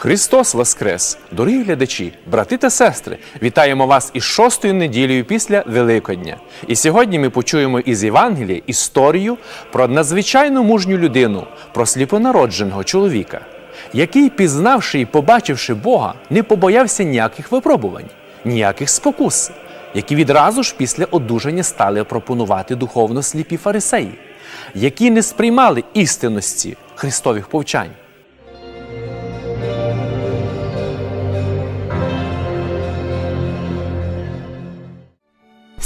Христос Воскрес! Дорогі глядачі, брати та сестри, вітаємо вас із шостою неділею після Великодня. І сьогодні ми почуємо із Євангелія історію про надзвичайно мужню людину, про сліпонародженого чоловіка, який, пізнавши і побачивши Бога, не побоявся ніяких випробувань, ніяких спокус, які відразу ж після одужання стали пропонувати духовно сліпі фарисеї, які не сприймали істинності Христових повчань.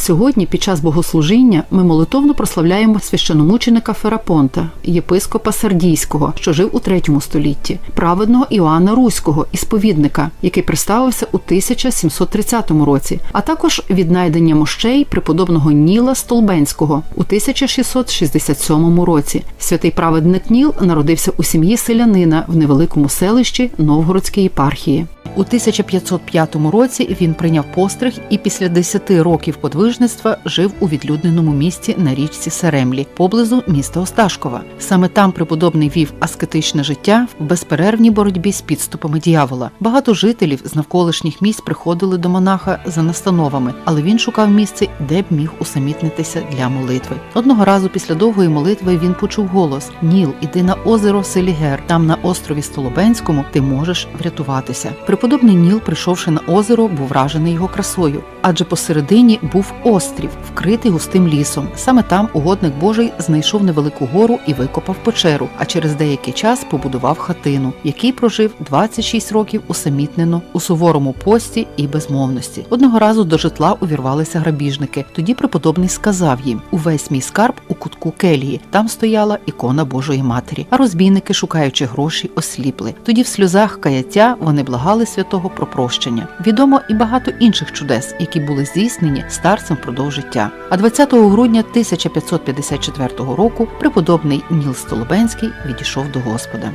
Сьогодні, під час богослужіння, ми молитовно прославляємо священомученика Ферапонта, єпископа Сардійського, що жив у третьому столітті, праведного Іоанна Руського, ісповідника, який представився у 1730 році, а також віднайдення мощей преподобного Ніла Столбенського у 1667 році. Святий праведник Ніл народився у сім'ї селянина в невеликому селищі Новгородської єпархії. У 1505 році він прийняв постриг і після 10 років подвижництва жив у відлюдненому місті на річці Серемлі, поблизу міста Осташкова. Саме там преподобний вів аскетичне життя в безперервній боротьбі з підступами дьявола. Багато жителів з навколишніх місць приходили до монаха за настановами, але він шукав місце, де б міг усамітнитися для молитви. Одного разу після довгої молитви він почув голос: Ніл, іди на озеро Селігер. Там на острові Столобенському ти можеш врятуватися. Преподобний Ніл, прийшовши на озеро, був вражений його красою, адже посередині був острів, вкритий густим лісом. Саме там угодник Божий знайшов невелику гору і викопав печеру. А через деякий час побудував хатину, в якій прожив 26 років усамітнено у суворому пості і безмовності. Одного разу до житла увірвалися грабіжники. Тоді преподобний сказав їм: увесь мій скарб у кутку келії. Там стояла ікона Божої Матері. А розбійники, шукаючи гроші, осліпли. Тоді в сльозах каяття вони благали святого про прощення. Відомо і багато інших чудес, які були здійснені старцем впродовж життя. А 20 грудня 1554 року преподобний Ніл Столобенський відійшов до Господа.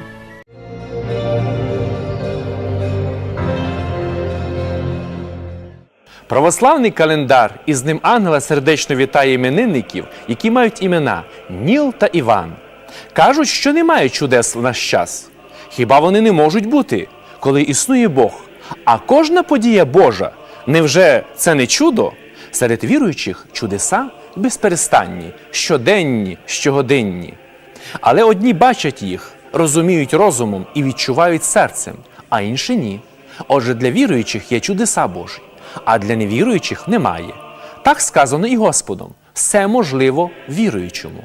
Православний календар із ним ангела сердечно вітає іменинників, які мають імена Ніл та Іван. Кажуть, що немає чудес в наш час. Хіба вони не можуть бути, коли існує Бог? А кожна подія Божа, невже це не чудо? Серед віруючих чудеса безперестанні, щоденні, щогодинні. Але одні бачать їх, розуміють розумом і відчувають серцем, а інші ні. Отже, для віруючих є чудеса Божі, а для невіруючих немає. Так сказано і Господом: все можливо віруючому.